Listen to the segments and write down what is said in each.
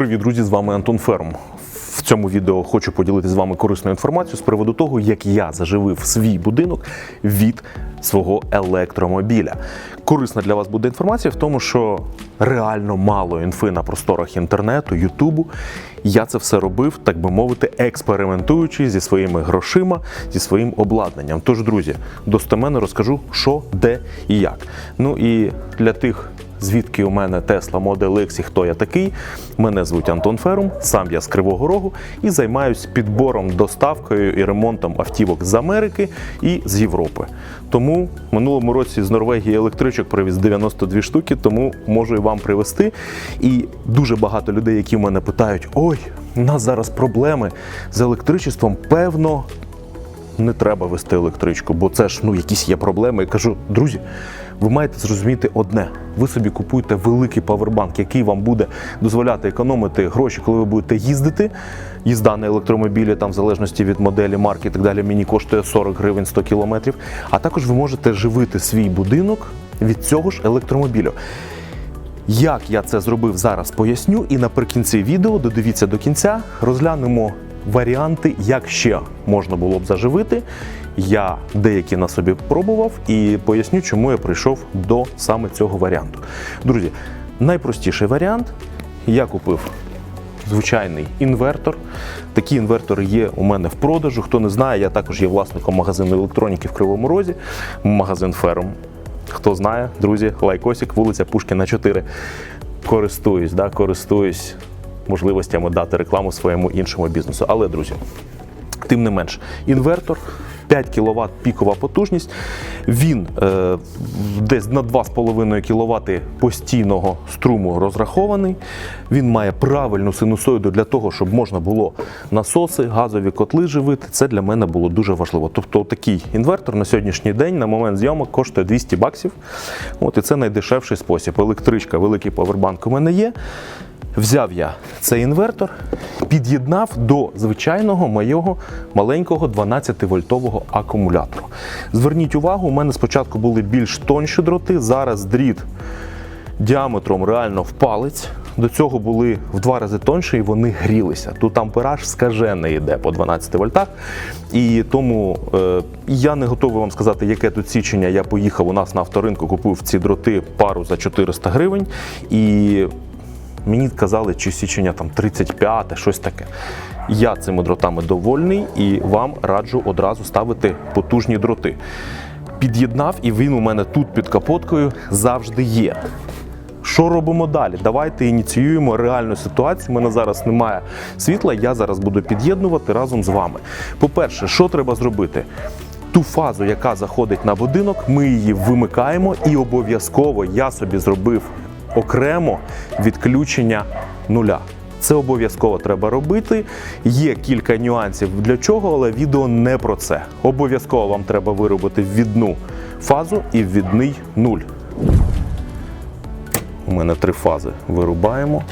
Привіт, друзі! З вами Антон Ферм. В цьому відео хочу поділитися з вами корисною інформацією з приводу того, як я заживив свій будинок від свого електромобіля. Корисна для вас буде інформація в тому, що реально мало інфи на просторах інтернету, Ютубу. Я це все робив, так би мовити, експериментуючи зі своїми грошима, зі своїм обладнанням. Тож, друзі, достеменно розкажу, що, де і як. Ну і для тих звідки у мене Tesla Model X і хто я такий. Мене звуть Антон Ферум, сам я з Кривого Рогу і займаюсь підбором, доставкою і ремонтом автівок з Америки і з Європи. Тому минулому році з Норвегії електричок привіз 92 штуки, тому можу і вам привезти. І дуже багато людей, які в мене питають: ой, у нас зараз проблеми з електричеством, певно не треба вести електричку, бо це ж ну якісь є проблеми. Я кажу, друзі, ви маєте зрозуміти одне: ви собі купуєте великий павербанк, який вам буде дозволяти економити гроші, коли ви будете їздити. Їзда на електромобілі, там в залежності від моделі, марки і так далі, мені коштує 40 гривень 100 кілометрів. А також ви можете живити свій будинок від цього ж електромобілю. Як я це зробив зараз, поясню. І наприкінці відео додивіться до кінця, розглянемо варіанти, як ще можна було б заживити. Я деякі на собі пробував і поясню, чому я прийшов до саме цього варіанту. Друзі, найпростіший варіант я купив звичайний інвертор. Такі інвертори є у мене в продажу. Хто не знає, я також є власником магазину електроніки в Кривому Розі, магазин Ферм. Хто знає, друзі, лайкосик, вулиця Пушкіна 4. Користуюсь, да, користуюсь можливостями дати рекламу своєму іншому бізнесу. Але, друзі, тим не менш, інвертор. 5 кВт пікова потужність. Він е, десь на 2,5 кВт постійного струму розрахований. Він має правильну синусоїду для того, щоб можна було насоси, газові котли живити. Це для мене було дуже важливо. Тобто, такий інвертор на сьогоднішній день на момент зйомок коштує 200 баксів. От і це найдешевший спосіб. Електричка, великий павербанк у мене є. Взяв я цей інвертор, під'єднав до звичайного моєго маленького 12-вольтового акумулятору. Зверніть увагу, у мене спочатку були більш тонші дроти, зараз дріт діаметром реально в палець. До цього були в два рази тонші і вони грілися. Тут ампераж скажений йде по 12 вольтах. І тому е, я не готовий вам сказати, яке тут січення. Я поїхав у нас на авторинку, купив ці дроти пару за 400 гривень. І Мені казали, чи січення там 35, щось таке. Я цими дротами довольний і вам раджу одразу ставити потужні дроти. Під'єднав, і він у мене тут під капоткою завжди є. Що робимо далі? Давайте ініціюємо реальну ситуацію. У мене зараз немає світла, я зараз буду під'єднувати разом з вами. По-перше, що треба зробити? Ту фазу, яка заходить на будинок, ми її вимикаємо, і обов'язково я собі зробив окремо відключення нуля. Це обов'язково треба робити. Є кілька нюансів для чого, але відео не про це. Обов'язково вам треба виробити ввідну фазу і ввідний нуль. У мене три фази вирубаємо.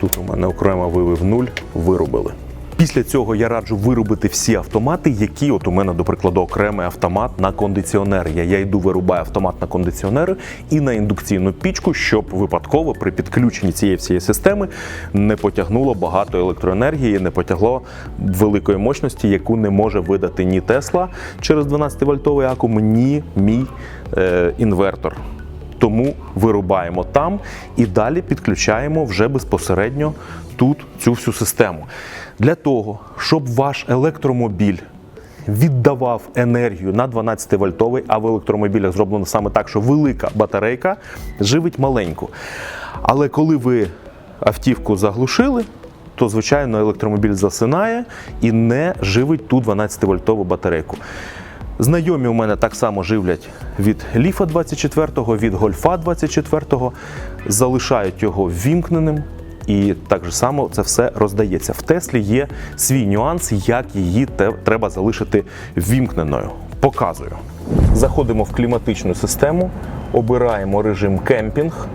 Тут у мене окремо вивив нуль, вирубили. Після цього я раджу виробити всі автомати, які от у мене, до прикладу, окремий автомат на кондиціонер. Я, я йду вирубаю автомат на кондиціонери і на індукційну пічку, щоб випадково при підключенні цієї всієї системи не потягнуло багато електроенергії, не потягло великої мощності, яку не може видати ні Тесла через 12-вольтовий акум, ні мій е, інвертор. Тому вирубаємо там і далі підключаємо вже безпосередньо тут цю всю систему. Для того, щоб ваш електромобіль віддавав енергію на 12-вольтовий, а в електромобілях зроблено саме так, що велика батарейка живить маленьку. Але коли ви автівку заглушили, то звичайно електромобіль засинає і не живить ту 12-вольтову батарейку. Знайомі у мене так само живлять від Ліфа 24-го, від Гольфа 24-го, залишають його ввімкненим. І так же само це все роздається. В Теслі є свій нюанс, як її треба залишити ввімкненою. Показую. Заходимо в кліматичну систему, обираємо режим кемпінг,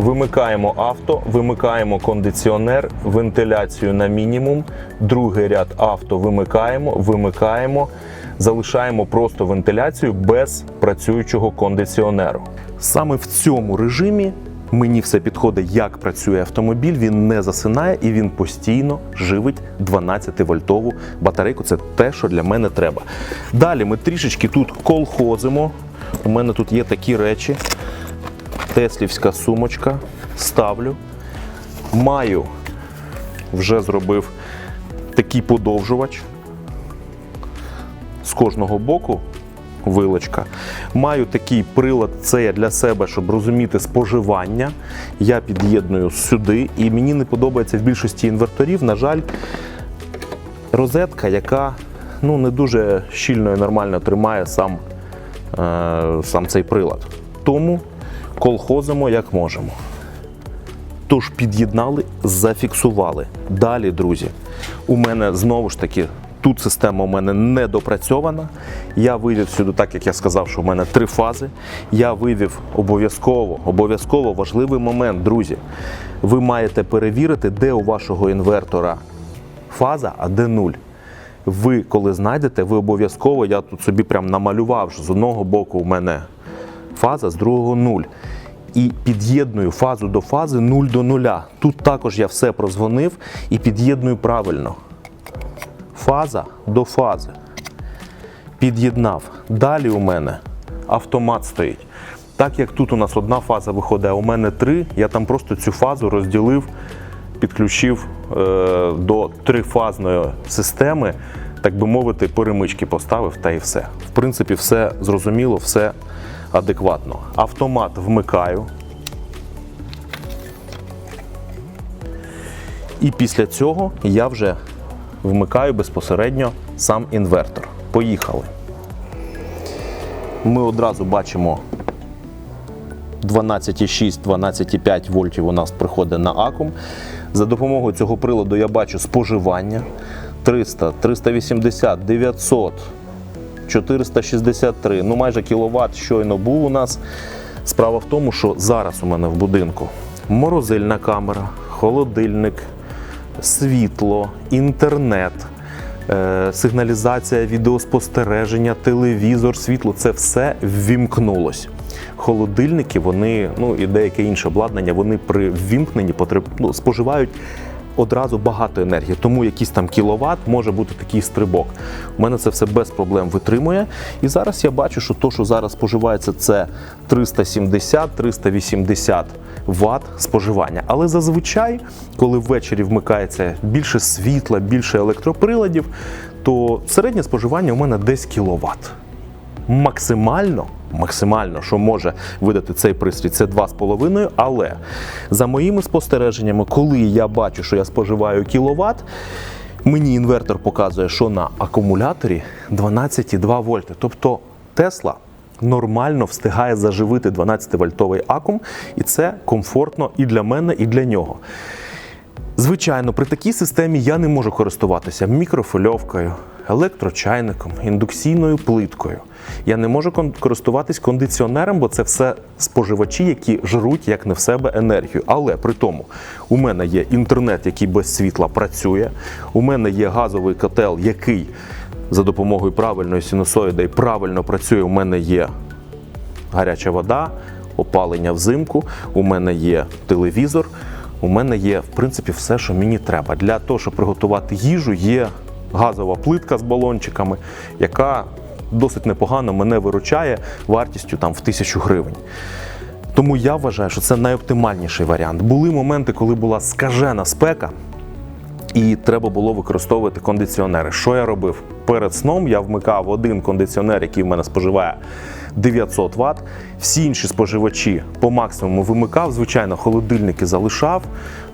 Вимикаємо авто, вимикаємо кондиціонер, вентиляцію на мінімум. Другий ряд авто вимикаємо, вимикаємо, залишаємо просто вентиляцію без працюючого кондиціонеру. Саме в цьому режимі Мені все підходить, як працює автомобіль, він не засинає і він постійно живить 12-вольтову батарейку. Це те, що для мене треба. Далі ми трішечки тут колхозимо. У мене тут є такі речі. Теслівська сумочка. Ставлю. Маю, вже зробив такий подовжувач з кожного боку вилочка. Маю такий прилад, це я для себе, щоб розуміти споживання. Я під'єдную сюди, і мені не подобається в більшості інверторів, на жаль, розетка, яка ну, не дуже щільно і нормально тримає сам, е, сам цей прилад. Тому колхозимо як можемо. Тож під'єднали, зафіксували. Далі, друзі, у мене знову ж таки тут система у мене не допрацьована. Я вивів сюди, так як я сказав, що у мене три фази. Я вивів обов'язково, обов'язково важливий момент, друзі. Ви маєте перевірити, де у вашого інвертора фаза, а де нуль. Ви, коли знайдете, ви обов'язково, я тут собі прям намалював, що з одного боку у мене фаза, з другого нуль. І під'єдную фазу до фази 0 до 0. Тут також я все прозвонив і під'єдную правильно. Фаза до фази. Під'єднав. Далі у мене автомат стоїть. Так як тут у нас одна фаза виходить, а у мене три, я там просто цю фазу розділив, підключив е, до трифазної системи, так би мовити, перемички поставив та і все. В принципі, все зрозуміло, все адекватно. Автомат вмикаю. І після цього я вже вмикаю безпосередньо сам інвертор. Поїхали. Ми одразу бачимо 12,6, 12,5 вольтів у нас приходить на акум. За допомогою цього приладу я бачу споживання 300, 380, 900, 463, ну майже кіловат щойно був у нас. Справа в тому, що зараз у мене в будинку морозильна камера, холодильник, світло, інтернет, е, сигналізація, відеоспостереження, телевізор, світло це все ввімкнулось. Холодильники, вони, ну і деяке інше обладнання, вони при ввімкненні потреб, ну, споживають одразу багато енергії, тому якийсь там кіловат може бути такий стрибок. У мене це все без проблем витримує. І зараз я бачу, що то, що зараз споживається, це 370-380 Вт споживання. Але зазвичай, коли ввечері вмикається більше світла, більше електроприладів, то середнє споживання у мене десь кіловат. Максимально, максимально, що може видати цей пристрій, це 2,5, але за моїми спостереженнями, коли я бачу, що я споживаю кіловат, мені інвертор показує, що на акумуляторі 12,2 вольти. Тобто Тесла нормально встигає заживити 12-вольтовий акум, і це комфортно і для мене, і для нього. Звичайно, при такій системі я не можу користуватися мікрофильовкою, електрочайником, індукційною плиткою. Я не можу користуватись кондиціонером, бо це все споживачі, які жруть як не в себе енергію. Але при тому у мене є інтернет, який без світла працює. У мене є газовий котел, який за допомогою правильної синусоїди і правильно працює. У мене є гаряча вода, опалення взимку, у мене є телевізор, у мене є, в принципі, все, що мені треба. Для того, щоб приготувати їжу, є газова плитка з балончиками, яка досить непогано мене виручає вартістю там в тисячу гривень. Тому я вважаю, що це найоптимальніший варіант. Були моменти, коли була скажена спека, і треба було використовувати кондиціонери. Що я робив? Перед сном я вмикав один кондиціонер, який в мене споживає 900 Вт. Всі інші споживачі по максимуму вимикав. Звичайно, холодильники залишав.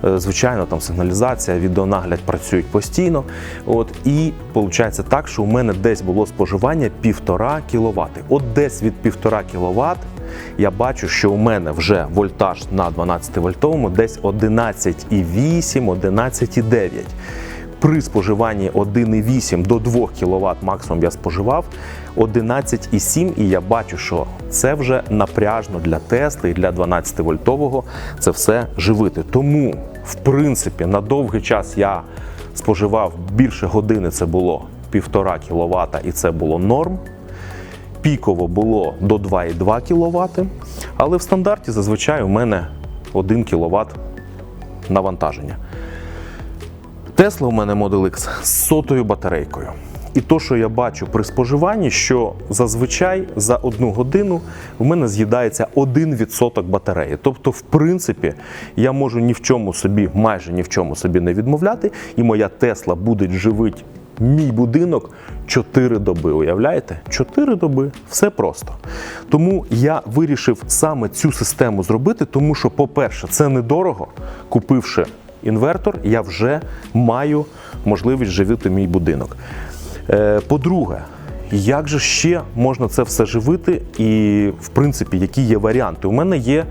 Е, Звичайно, там сигналізація, відеонагляд працюють постійно. От і виходить так, що у мене десь було споживання 1,5 кВт. От десь від 1,5 кВт я бачу, що у мене вже вольтаж на 12 вольтовому десь 11,8, 11,9. При споживанні 1,8 до 2 кВт максимум я споживав 11,7 і я бачу, що це вже напряжно для Тесли і для 12 вольтового це все живити. Тому, в принципі, на довгий час я споживав більше години, це було 1,5 кВт і це було норм піково було до 2,2 кВт, але в стандарті зазвичай у мене 1 кВт навантаження. Тесла у мене Model X з сотою батарейкою. І то, що я бачу при споживанні, що зазвичай за одну годину в мене з'їдається 1% батареї. Тобто, в принципі, я можу ні в чому собі, майже ні в чому собі не відмовляти, і моя Тесла буде живити мій будинок 4 доби. Уявляєте? 4 доби, все просто. Тому я вирішив саме цю систему зробити, тому що, по-перше, це недорого. Купивши інвертор, я вже маю можливість живити мій будинок. Е, По-друге, як же ще можна це все живити, і в принципі, які є варіанти? У мене є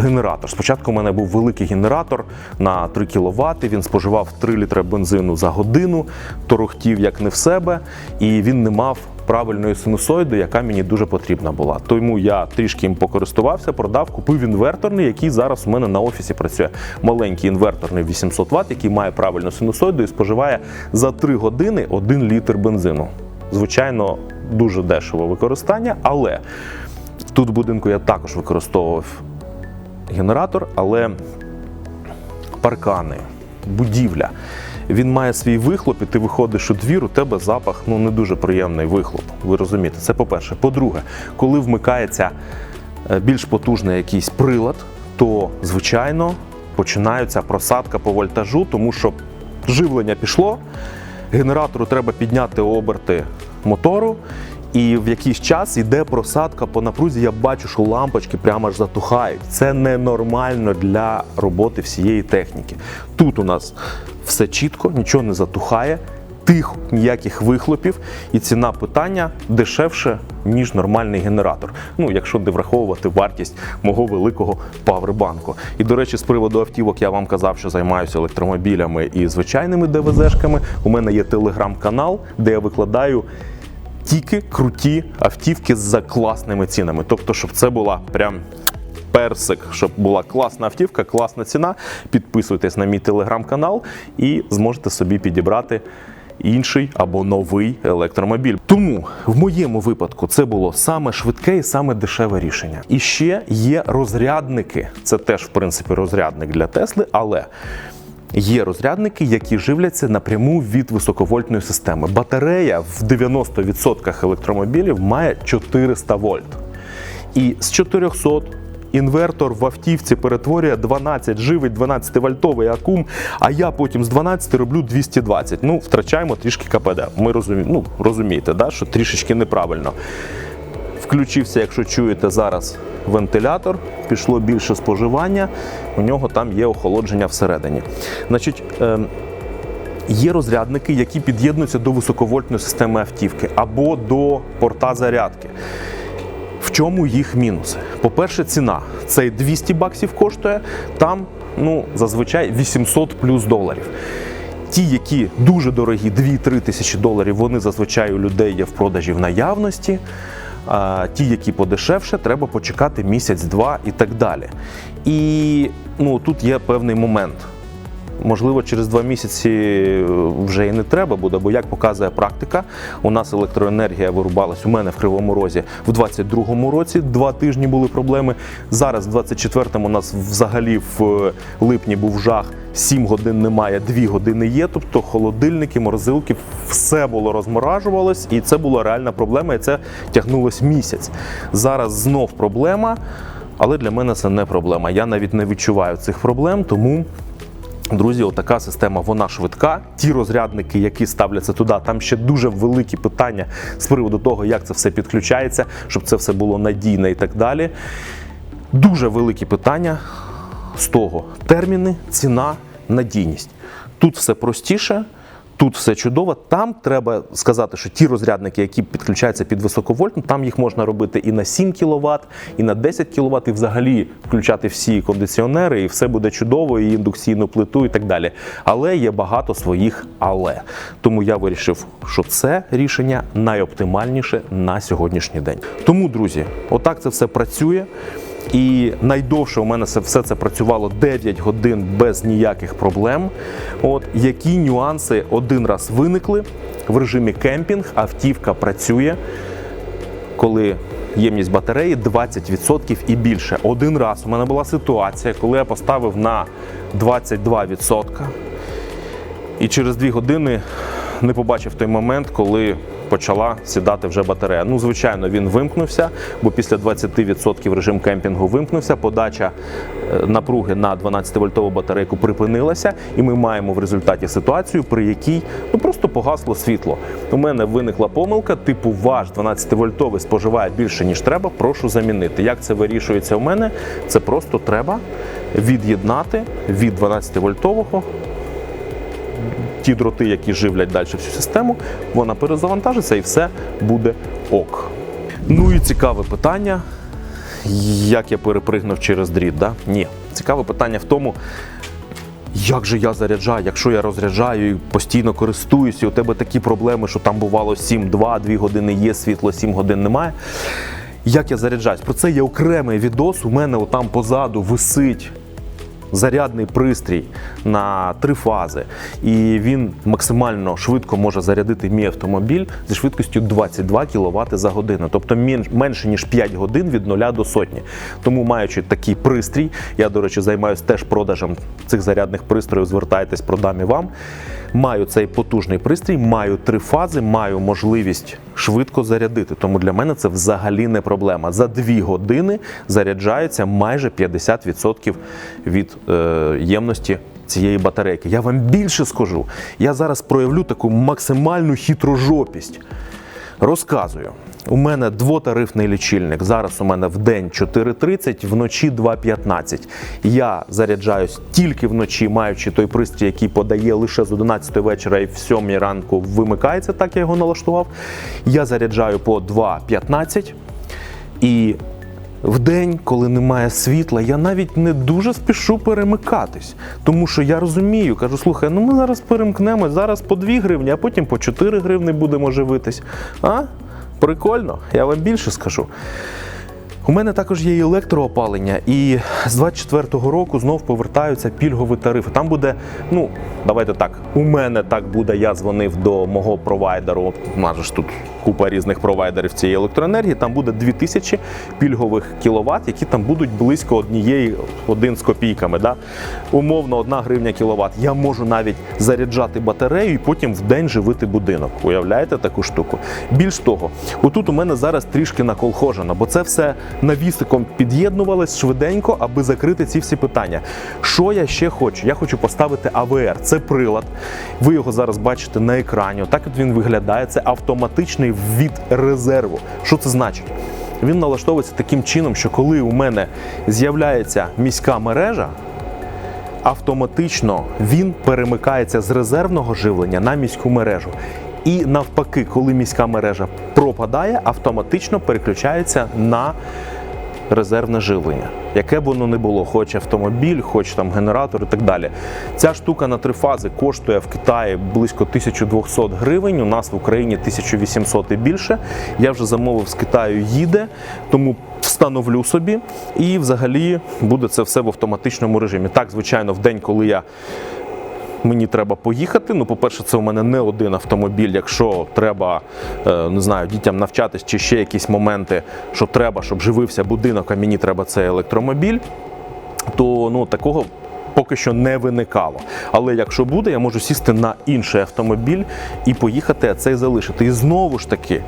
генератор. Спочатку у мене був великий генератор на 3 кВт, він споживав 3 літри бензину за годину, торохтів як не в себе, і він не мав правильної синусоїди, яка мені дуже потрібна була. Тому я трішки їм покористувався, продав, купив інверторний, який зараз у мене на офісі працює. Маленький інверторний 800 Вт, який має правильну синусоїду і споживає за 3 години 1 літр бензину. Звичайно, дуже дешево використання, але тут в будинку я також використовував генератор, але паркани, будівля. Він має свій вихлоп, і ти виходиш у двір, у тебе запах ну не дуже приємний вихлоп. Ви розумієте, це по-перше. По-друге, коли вмикається е, більш потужний якийсь прилад, то звичайно починається просадка по вольтажу, тому що живлення пішло, генератору треба підняти оберти мотору. І в якийсь час йде просадка по напрузі. Я бачу, що лампочки прямо аж затухають. Це ненормально для роботи всієї техніки. Тут у нас все чітко, нічого не затухає, тихо, ніяких вихлопів, і ціна питання дешевше, ніж нормальний генератор. Ну, якщо не враховувати вартість мого великого павербанку. І до речі, з приводу автівок я вам казав, що займаюся електромобілями і звичайними ДВЗшками. У мене є телеграм-канал, де я викладаю тільки круті автівки за класними цінами. Тобто, щоб це була прям. Персик, щоб була класна автівка, класна ціна. Підписуйтесь на мій телеграм-канал і зможете собі підібрати інший або новий електромобіль. Тому в моєму випадку це було саме швидке і саме дешеве рішення. І ще є розрядники. Це теж, в принципі, розрядник для Тесли, але Є розрядники, які живляться напряму від високовольтної системи. Батарея в 90% електромобілів має 400 вольт. І з 400 інвертор в автівці перетворює 12, живить 12 вольтовий акум, а я потім з 12 роблю 220. Ну, втрачаємо трішки КПД. Ми розуміємо, ну, розумієте, да, що трішечки неправильно. Включився, якщо чуєте зараз вентилятор, пішло більше споживання, у нього там є охолодження всередині. Значить, ем, Є розрядники, які під'єднуються до високовольтної системи автівки або до порта зарядки. В чому їх мінуси? По-перше, ціна. Цей 200 баксів коштує, там ну, зазвичай 800 плюс доларів. Ті, які дуже дорогі, 2-3 тисячі доларів, вони зазвичай у людей є в продажі в наявності. Ті, які подешевше, треба почекати місяць-два і так далі. І ну, тут є певний момент. Можливо, через два місяці е, вже і не треба буде, бо як показує практика, у нас електроенергія вирубалась у мене в Кривому Розі в 22-му році. Два тижні були проблеми. Зараз, в 24-му, у нас взагалі в е, липні був жах. 7 годин немає, 2 години є. Тобто холодильники, морозилки, все було розморажувалось, і це була реальна проблема. І це тягнулось місяць. Зараз знов проблема, але для мене це не проблема. Я навіть не відчуваю цих проблем, тому. Друзі, отака система, вона швидка. Ті розрядники, які ставляться туди, там ще дуже великі питання з приводу того, як це все підключається, щоб це все було надійно і так далі. Дуже великі питання з того: терміни, ціна, надійність. Тут все простіше. Тут все чудово. Там треба сказати, що ті розрядники, які підключаються під високовольтну, там їх можна робити і на 7 кВт, і на 10 кВт, і взагалі включати всі кондиціонери, і все буде чудово, і індукційну плиту, і так далі. Але є багато своїх але. Тому я вирішив, що це рішення найоптимальніше на сьогоднішній день. Тому, друзі, отак це все працює. І найдовше у мене це все це працювало 9 годин без ніяких проблем. От які нюанси один раз виникли в режимі кемпінг, автівка працює, коли ємність батареї 20% і більше. Один раз у мене була ситуація, коли я поставив на 22%. І через дві години не побачив той момент, коли почала сідати вже батарея. Ну, звичайно, він вимкнувся, бо після 20% режим кемпінгу вимкнувся. Подача е, напруги на 12-вольтову батарейку припинилася, і ми маємо в результаті ситуацію, при якій ну просто погасло світло. У мене виникла помилка, типу ваш 12-вольтовий споживає більше ніж треба. Прошу замінити. Як це вирішується у мене? Це просто треба від'єднати від 12-вольтового ті дроти, які живлять далі всю систему, вона перезавантажиться і все буде ок. Ну і цікаве питання, як я перепригнув через дріт. Да? Ні. Цікаве питання в тому, як же я заряджаю, якщо я розряджаю і постійно користуюся, і у тебе такі проблеми, що там бувало 7-2, 2 години є світло, 7 годин немає. Як я заряджаюсь? Про це є окремий відос. У мене отам позаду висить зарядний пристрій на три фази, і він максимально швидко може зарядити мій автомобіль зі швидкістю 22 кВт за годину, тобто менше ніж 5 годин від 0 до сотні. Тому, маючи такий пристрій, я, до речі, займаюся теж продажем цих зарядних пристроїв. Звертайтесь, продам і вам. Маю цей потужний пристрій, маю три фази, маю можливість швидко зарядити. Тому для мене це взагалі не проблема. За дві години заряджається майже 50% від ємності цієї батарейки. Я вам більше скажу. Я зараз проявлю таку максимальну хитрожопість. Розказую. У мене двотарифний лічильник. Зараз у мене в день 4.30, вночі 2.15. Я заряджаюсь тільки вночі, маючи той пристрій, який подає лише з 11 вечора і в 7 ранку вимикається, так я його налаштував. Я заряджаю по 2.15. І в день, коли немає світла, я навіть не дуже спішу перемикатись. Тому що я розумію, кажу, слухай, ну ми зараз перемкнемо, зараз по 2 гривні, а потім по 4 гривні будемо живитись. А? Прикольно, я вам більше скажу. У мене також є електроопалення, і з 24-го року знов повертаються пільгові тарифи. Там буде, ну давайте так, у мене так буде. Я дзвонив до мого провайдеру. У нас же ж тут купа різних провайдерів цієї електроенергії. Там буде 2000 пільгових кіловат, які там будуть близько однієї один з копійками. Да? Умовно, одна гривня кіловат. Я можу навіть заряджати батарею і потім в день живити будинок. Уявляєте таку штуку? Більш того, отут у мене зараз трішки наколхожено, бо це все навісиком під'єднувалось швиденько, аби закрити ці всі питання. Що я ще хочу? Я хочу поставити АВР. Це прилад. Ви його зараз бачите на екрані. Так от він виглядає. Це автоматичний від резерву. Що це значить? Він налаштовується таким чином, що коли у мене з'являється міська мережа, автоматично він перемикається з резервного живлення на міську мережу. І навпаки, коли міська мережа пропадає, автоматично переключається на резервне живлення, яке б воно не було, хоч автомобіль, хоч там генератор і так далі. Ця штука на три фази коштує в Китаї близько 1200 гривень. У нас в Україні 1800 і більше. Я вже замовив з Китаю їде, тому встановлю собі і взагалі буде це все в автоматичному режимі. Так, звичайно, в день, коли я мені треба поїхати. Ну, по-перше, це у мене не один автомобіль. Якщо треба, е, не знаю, дітям навчатись чи ще якісь моменти, що треба, щоб живився будинок, а мені треба цей електромобіль, то ну такого. Поки що не виникало. Але якщо буде, я можу сісти на інший автомобіль і поїхати, а цей залишити. І знову ж таки,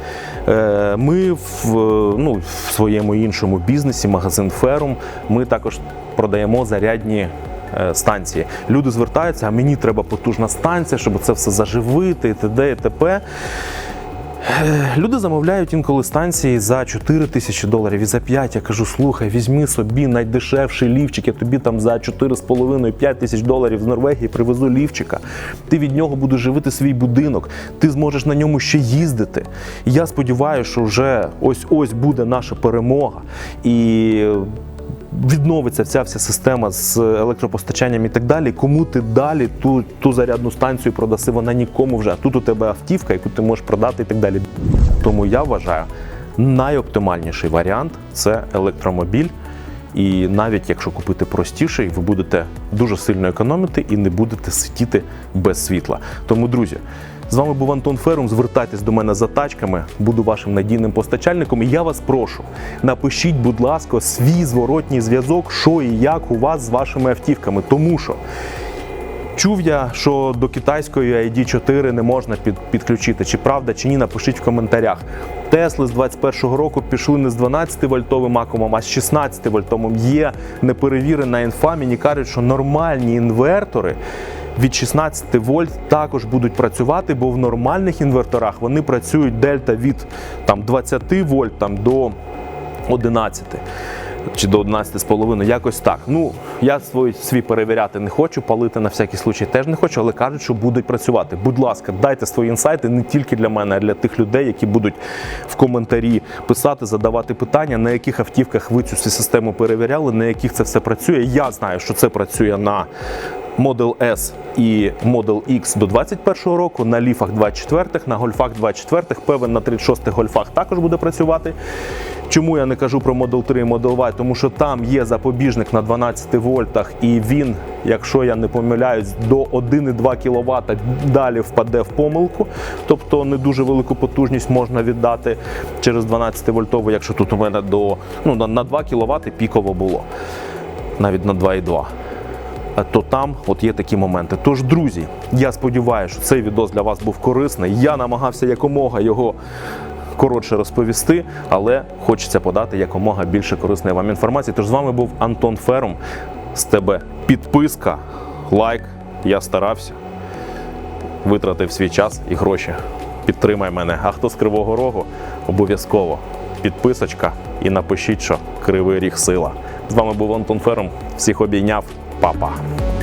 е, ми в, ну, в своєму іншому бізнесі, магазин Ферум, ми також продаємо зарядні станції. Люди звертаються, а мені треба потужна станція, щоб це все заживити, і т.д. і т.п. Е, Люди замовляють інколи станції за 4 тисячі доларів і за 5. Я кажу, слухай, візьми собі найдешевший лівчик, я тобі там за 4,5-5 тисяч доларів з Норвегії привезу лівчика. Ти від нього будеш живити свій будинок, ти зможеш на ньому ще їздити. І я сподіваюся, що вже ось-ось буде наша перемога. І відновиться вся вся система з електропостачанням і так далі. Кому ти далі ту, ту зарядну станцію продаси, вона нікому вже. Тут у тебе автівка, яку ти можеш продати і так далі. Тому я вважаю, найоптимальніший варіант це електромобіль. І навіть якщо купити простіший, ви будете дуже сильно економити і не будете сидіти без світла. Тому, друзі, З вами був Антон Ферум. Звертайтесь до мене за тачками, буду вашим надійним постачальником. І я вас прошу, напишіть, будь ласка, свій зворотній зв'язок, що і як у вас з вашими автівками. Тому що чув я, що до китайської ID4 не можна під, підключити. Чи правда, чи ні, напишіть в коментарях. Тесли з 21-го року пішли не з 12 вольтовим акумом, а з 16 вольтовим. Є неперевірена інфа. Мені кажуть, що нормальні інвертори від 16 вольт також будуть працювати, бо в нормальних інверторах вони працюють дельта від там, 20 вольт там, до 11 чи до 11,5, якось так. Ну, я свій, свій перевіряти не хочу, палити на всякий случай теж не хочу, але кажуть, що будуть працювати. Будь ласка, дайте свої інсайти не тільки для мене, а для тих людей, які будуть в коментарі писати, задавати питання, на яких автівках ви цю систему перевіряли, на яких це все працює. Я знаю, що це працює на Model S і Model X до 21 року, на ліфах 24-х, на гольфах 24-х, певен на 36-х гольфах також буде працювати. Чому я не кажу про Model 3 і Model Y? Тому що там є запобіжник на 12 вольтах, і він, якщо я не помиляюсь, до 1,2 кВт далі впаде в помилку. Тобто не дуже велику потужність можна віддати через 12 вольтову, якщо тут у мене до ну, на 2 кВт піково було, навіть на 2,2 то там от є такі моменти. Тож, друзі, я сподіваюся, що цей відос для вас був корисний. Я намагався якомога його коротше розповісти, але хочеться подати якомога більше корисної вам інформації. Тож з вами був Антон Ферум. З тебе підписка, лайк. Я старався, витратив свій час і гроші. Підтримай мене. А хто з Кривого Рогу, обов'язково підписочка і напишіть, що кривий ріг сила. З вами був Антон Ферум. Всіх обійняв папа.